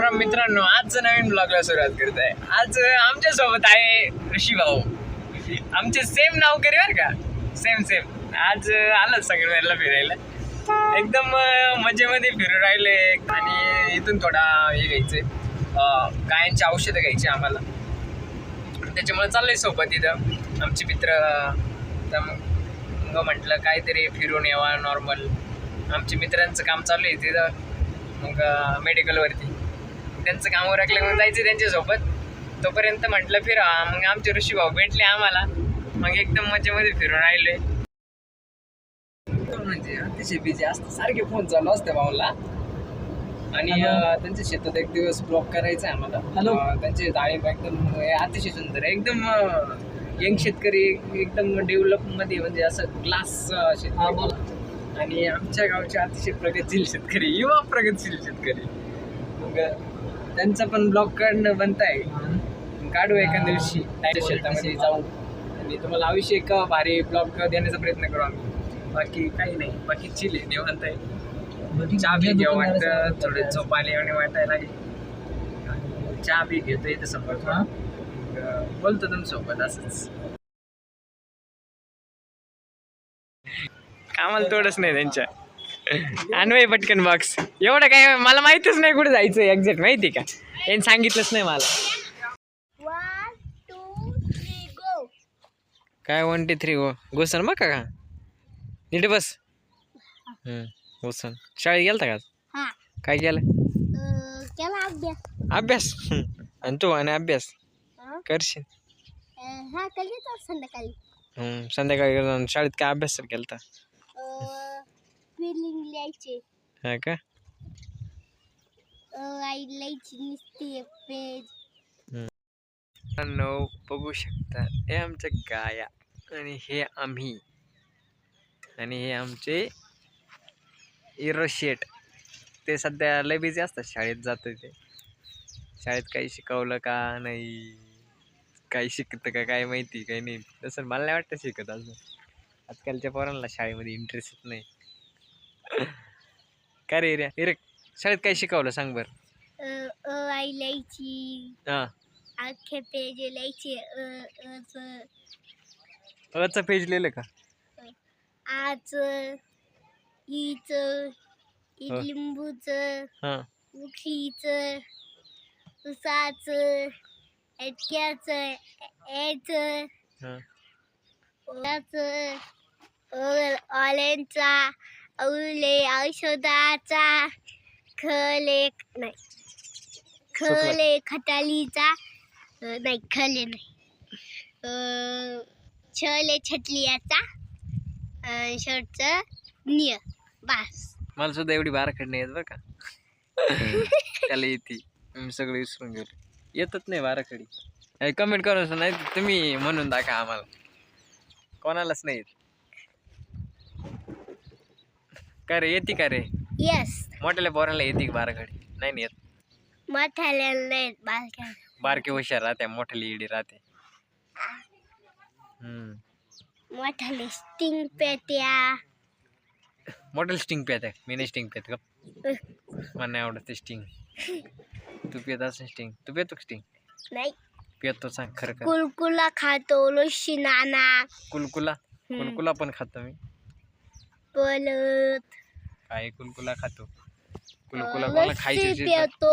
राम राम मित्रांनो आज नवीन ब्लॉगला सुरुवात करत आहे आज आमच्यासोबत आहे ऋषी भाऊ. आमचे सेम नाव करे बरं का? सेम सेम आज आलं सगळ्याला फिरायला. एकदम मजेमध्ये फिरू राहिले आणि इथून थोडा हे घ्यायचंय. गायांची औषधं घ्यायची आम्हाला. त्याच्यामुळे चाललंय सोबत इथं. आमचे मित्र मग म्हटलं काहीतरी फिरून यावा नॉर्मल आमच्या मित्रांचं काम चालू आहे तिथं. मग मेडिकलवरती त्यांचं काम उरकलं मग जायचं त्यांच्यासोबत. तोपर्यंत म्हटलं फिरा. मग आमचे ऋषी भाऊ भेटले आम्हाला. मग एकदम मजेमध्ये फिरून राहिले म्हणजे अतिशय बिझी असतं. सारखे फोन चालू असते भाऊला. आणि त्यांच्या शेतात एक दिवस ब्लॉक करायचा आहे आम्हाला. हॅलो. त्यांचे डाळिंब एकदम अतिशय सुंदर आहे. एकदम यंग शेतकरी एकदम डेव्हलपमध्ये म्हणजे असं ग्लास हा शेतकरी आणि आमच्या गावचे अतिशय प्रगतशील शेतकरी. युवा प्रगतशील शेतकरी. मग त्यांचा पण ब्लॉग काढणं बनत आहे काढू एका दिवशी. शेतामध्ये जाऊ. आणि तुम्हाला आयुष्य एक भारी ब्लॉग देण्याचा प्रयत्न करू आम्ही. बाकी काही नाही बाकी चिल आहे निवांत आहे. चहा बी घ्यावं वाटतं थोडं झोप आली आणि वाटायला लागली. चहा बी घेतो इथं समोर बोलतो तुमच्यासोबत असंच. कामाला तोडच नाही त्यांच्या. अन्वय पटकन बॉक्स एवढं काय मला माहितच नाही कुठे जायचं एक्झॅक्ट माहिती का? यांनी सांगितलंच नाही मला. काय वन टी थ्री गो घुसन बघ का? नीट बस. घुसन शाळेत गेलता का काय केलं? केला अभ्यास. आणि तू आणि अभ्यास? हा. करशील? संध्याकाळी? संध्याकाळी शाळेत काय अभ्यास तर फिलिंग लिहायचे. हा का? आई लिहायची नुसती पेज मित्रांनो बघू शकता हे आमच्या गाया आणि हे आम्ही. आणि हे आमचे इरो शेट ते सध्या लय बिझी असतात शाळेत जातं ते. शाळेत काही शिकवलं का नाही? काही शिकतं का काय माहिती काही नाही. तसं मला नाही वाटतं शिकत अजून. आजकालच्या पोरांना शाळेमध्ये इंटरेस्ट नाही. काय रे रे इरे शाळेत काय शिकवलं सांग बरं. अं, अ आई लिहायची. हां. अख्खे पेज लिहायचे. अ, अचं, अचं पेज लिहिलं का? आज ईच लिंबूचं हां. उखलीचं उसाचं एटक्याचं याचं हां. ऑलेनचा औले औषधाचा खले नाही. खले खटालीचा नाही खले नाही. अ, छले छटलियाचा शर्टचं निय बास. मला सुद्धा एवढी बाराखड नाही येत बरं का. त्याला येते. मी सगळं विसरून गेलो. येतच नाही बाराखडी कमेंट करून नाही तुम्ही म्हणून दाखवा आम्हाला. कोणालाच नाही येत. का रे? येते का रे? येस मोठ्याल्या पोराला येते का बाराखडी नाही ना येत. मोठ्याला नाही बारक्या. बारके हुशार राहते मोठ्याला इडी राहते. हम्म. मोठ्याले स्टिंग पेट्या मोठ्याला स्टिंग पेत आहे मी नाही स्टिंग पेत का मला नाही आवडत ते स्टिंग तू पेत असं स्टिंग तू पेतो स्टिंग नाही. पेतो सांग खरं खरं कुलकुला खातो लस्सी नाना. कुलकुला. कुलकुला पण खातो मी. परत काय कुलकुला खातो? कुलकुला लस्सी खायची पितो